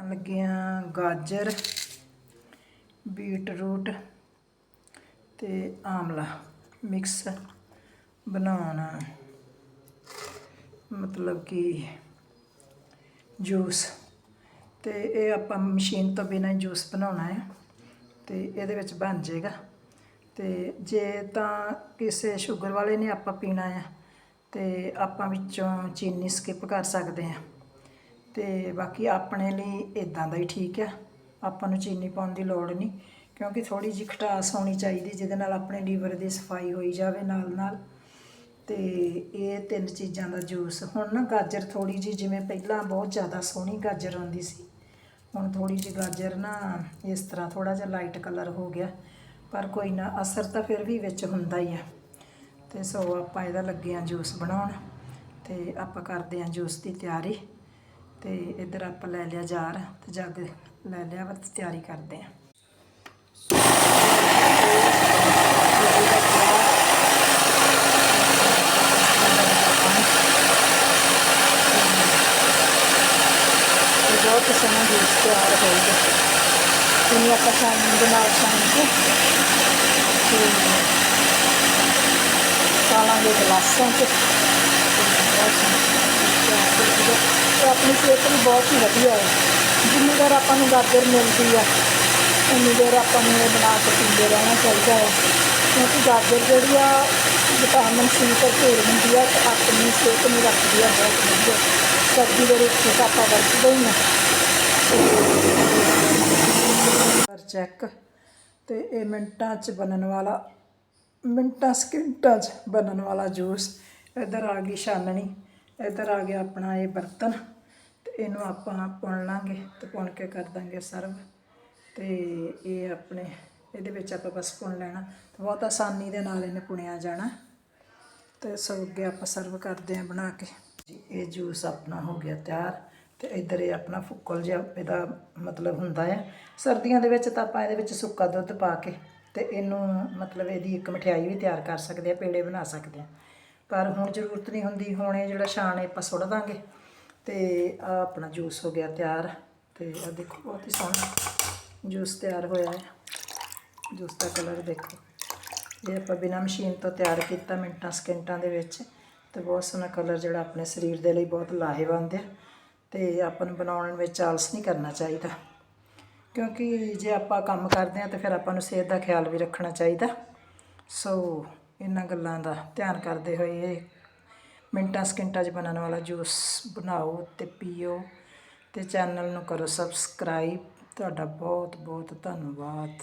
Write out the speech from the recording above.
ਪਾਉਣ ਲੱਗੇ ਹਾਂ ਗਾਜਰ, ਬੀਟਰੂਟ ਅਤੇ ਆਮਲਾ ਮਿਕਸ ਬਣਾਉਣਾ। ਮਤਲਬ ਕਿ ਜੂਸ। ਅਤੇ ਇਹ ਆਪਾਂ ਮਸ਼ੀਨ ਤੋਂ ਬਿਨਾਂ ਜੂਸ ਬਣਾਉਣਾ ਹੈ ਅਤੇ ਇਹਦੇ ਵਿੱਚ ਬਣ ਜਾਏਗਾ। ਅਤੇ ਜੇ ਤਾਂ ਕਿਸੇ ਸ਼ੂਗਰ ਵਾਲੇ ਨੇ ਆਪਾਂ ਪੀਣਾ ਆ ਤੇ ਆਪਾਂ ਵਿੱਚੋਂ ਚੀਨੀ ਸਕਿਪ ਕਰ ਸਕਦੇ ਹਾਂ। ਤੇ ਬਾਕੀ ਆਪਣੇ ਲਈ ਇਦਾਂ ਦਾ ਹੀ ਠੀਕ ਆ। ਆਪਾਂ ਨੂੰ ਚੀਨੀ ਪਾਉਣ ਦੀ ਲੋੜ ਨਹੀਂ, ਕਿਉਂਕਿ ਥੋੜੀ ਜਿਹੀ ਖਟਾਸ ਹੋਣੀ ਚਾਹੀਦੀ ਜਿਹਦੇ ਨਾਲ ਆਪਣੇ ਲੀਵਰ ਦੀ ਸਫ਼ਾਈ ਹੋਈ ਜਾਵੇ ਨਾਲ ਨਾਲ ਤੇ ਇਹ ਤਿੰਨ ਚੀਜ਼ਾਂ ਦਾ ਜੂਸ, ਹੁਣ ਨਾ ਗਾਜਰ ਥੋੜੀ ਜਿਹੀ, ਜਿਵੇਂ ਪਹਿਲਾਂ ਬਹੁਤ ਜ਼ਿਆਦਾ ਸੋਹਣੀ ਗਾਜਰ ਆਉਂਦੀ ਸੀ, ਹੁਣ ਥੋੜੀ ਜਿਹੀ ਗਾਜਰ ਨਾ ਇਸ ਤਰ੍ਹਾਂ ਥੋੜਾ ਜਿਹਾ ਲਾਈਟ ਕਲਰ ਹੋ ਗਿਆ, ਪਰ ਕੋਈ ਨਾ, ਅਸਰ ਤਾਂ ਫਿਰ ਵੀ ਵਿੱਚ ਹੁੰਦਾ ਹੀ ਆ। ਤੇ ਸੋ ਆਪਾਂ ਇਹਦਾ ਲੱਗੇ ਆ ਜੂਸ ਬਣਾਉਣ, ਤੇ ਆਪਾਂ ਕਰਦੇ ਆ ਜੂਸ ਦੀ ਤਿਆਰੀ। ਤੇ ਇੱਧਰ ਆਪਾਂ ਲੈ ਲਿਆ ਜਾਰ ਤੇ ਜੱਗ ਲੈ ਲਿਆ ਵਾ ਤਿਆਰੀ ਕਰਦੇ ਆ। ਤੇ ਬਹੁਤ ਸੋਹਣਾ ਜੂਸ ਤਿਆਰ ਹੋਊਗਾ ਇਹਨੂੰ ਆਪਾਂ ਛਾਣਨੀ ਦੇ ਨਾਲ ਛਾਣ ਕੇ ਤੇ ਪਾਲਾਂਗੇ ਗਲਾਸਾਂ 'ਚ। ਬਹੁਤ ਸੋਹਣਾ ਜੂਸ ਤਿਆਰ ਹੋ ਜਾਊਗਾ। ਤੇ ਆਪਣੀ ਸਿਹਤ ਲਈ ਬਹੁਤ ਹੀ ਵਧੀਆ ਹੈ। ਜਿੰਨੀ ਦੇਰ ਆਪਾਂ ਨੂੰ ਗਾਜਰ ਮਿਲਦੀ ਆ, ਉਨੀ ਦੇਰ ਆਪਾਂ ਨੂੰ ਇਹ ਬਣਾ ਕੇ ਪੀਂਦੇ ਰਹਿਣਾ ਚਾਹੀਦਾ ਹੈ। ਕਿਉਂਕਿ ਗਾਜਰ ਜਿਹੜੀ ਆ ਵਿਟਾਮਿਨ ਸੀ ਭਰਪੂਰ ਹੁੰਦੀ ਆ ਤੇ ਆਪਣੀ ਸਿਹਤ ਨੂੰ ਰੱਖਦੀ ਆ ਬਹੁਤ ਵਧੀਆ। ਸਰਦੀ ਦੇ ਵਿੱਚ ਆਪਾਂ ਵਰਤਦੇ ਹੀ ਹਾਂ ਪਰ ਚੈੱਕ ਤੇ ਇਹ ਮਿੰਟਾਂ 'ਚ ਬਣਨ ਵਾਲਾ, ਮਿੰਟਾਂ ਸਕਿੰਟਾਂ 'ਚ ਬਣਨ ਵਾਲਾ ਜੂਸ। ਇੱਧਰ ਆ ਗਈ ਛਾਨਣੀ, ਇੱਧਰ ਆ ਗਿਆ ਆਪਣਾ ਇਹ ਬਰਤਨ। ਇਹਨੂੰ ਆਪਾਂ ਪੁਣ ਲਾਂਗੇ ਤੇ ਪੁਣ ਕੇ ਕਰ ਦਾਂਗੇ ਸਰਵ। ਤੇ ਇਹ ਆਪਣੇ, ਇਹਦੇ ਵਿੱਚ ਆਪਾਂ ਬਸ ਪੁਣ ਲੈਣਾ। ਤੇ ਬਹੁਤ ਆਸਾਨੀ ਦੇ ਨਾਲ ਇਹਨੇ ਪੁਣਿਆ ਜਾਣਾ। ਤੇ ਸੋ ਅੱਗੇ ਆਪਾਂ ਸਰਵ ਕਰਦੇ ਹਾਂ ਬਣਾ ਕੇ। ਜੀ, ਇਹ ਜੂਸ ਆਪਣਾ ਹੋ ਗਿਆ ਤਿਆਰ। ਤੇ ਇੱਧਰ ਇਹ ਆਪਣਾ ਫੁੱਕਲ ਜਿਹਾ ਇਹਦਾ ਮਤਲਬ ਹੁੰਦਾ ਆ। ਸਰਦੀਆਂ ਦੇ ਵਿੱਚ ਤਾਂ ਆਪਾਂ ਇਹਦੇ ਵਿੱਚ ਸੁੱਕਾ ਦੁੱਧ ਪਾ ਕੇ ਤੇ ਇਹਨੂੰ ਮਤਲਬ ਇਹਦੀ ਇੱਕ ਮਠਿਆਈ ਵੀ ਤਿਆਰ ਕਰ ਸਕਦੇ ਆ, ਪੇੜੇ ਬਣਾ ਸਕਦੇ ਆ। ਪਰ ਹੁਣ ਜ਼ਰੂਰਤ ਨਹੀਂ ਹੁੰਦੀ, ਹੁਣ ਇਹ ਜਿਹੜਾ ਛਾਣ ਆਪਾਂ ਸੁੱਟ ਦਾਂਗੇ। ਤੇ ਆ ਆਪਣਾ ਜੂਸ ਹੋ ਗਿਆ ਤਿਆਰ ਤੇ ਆ ਦੇਖੋ ਬਹੁਤ ਹੀ ਸੋਹਣਾ ਜੂਸ ਤਿਆਰ ਹੋਇਆ ਹੈ। ਜੂਸ ਦਾ ਕਲਰ ਦੇਖੋ। ਇਹ ਆਪਾਂ ਬਿਨਾਂ ਮਸ਼ੀਨ ਤੋਂ ਤਿਆਰ ਕੀਤਾ ਮਿੰਟਾਂ, ਸਕਿੰਟਾਂ ਦੇ ਵਿੱਚ ਤੇ ਬਹੁਤ ਸੋਹਣਾ ਕਲਰ ਜਿਹੜਾ ਆਪਣੇ ਸਰੀਰ ਦੇ ਲਈ ਬਹੁਤ ਲਾਹੇਵੰਦ ਹੈ ਤੇ ਆਪਾਂ ਨੂੰ ਬਣਾਉਣ ਵਿੱਚ ਆਲਸ ਨਹੀਂ ਕਰਨਾ ਚਾਹੀਦਾ। ਕਿਉਂਕਿ ਜੇ ਆਪਾਂ ਕੰਮ ਕਰਦੇ ਹਾਂ ਤਾਂ ਫਿਰ ਆਪਾਂ ਨੂੰ ਸਿਹਤ ਦਾ ਖਿਆਲ ਵੀ ਰੱਖਣਾ ਚਾਹੀਦਾ। ਸੋ ਇਹਨਾਂ ਗੱਲਾਂ ਦਾ ਧਿਆਨ ਕਰਦੇ ਹੋਏ ਇਹ ਮਿੰਟਾਂ ਸਕਿੰਟਾਂ 'ਚ ਬਣਨ ਵਾਲਾ ਜੂਸ ਬਣਾਓ ਅਤੇ ਪੀਓ ਅਤੇ ਚੈਨਲ ਨੂੰ ਕਰੋ ਸਬਸਕ੍ਰਾਈਬ। ਤੁਹਾਡਾ ਬਹੁਤ ਬਹੁਤ ਧੰਨਵਾਦ।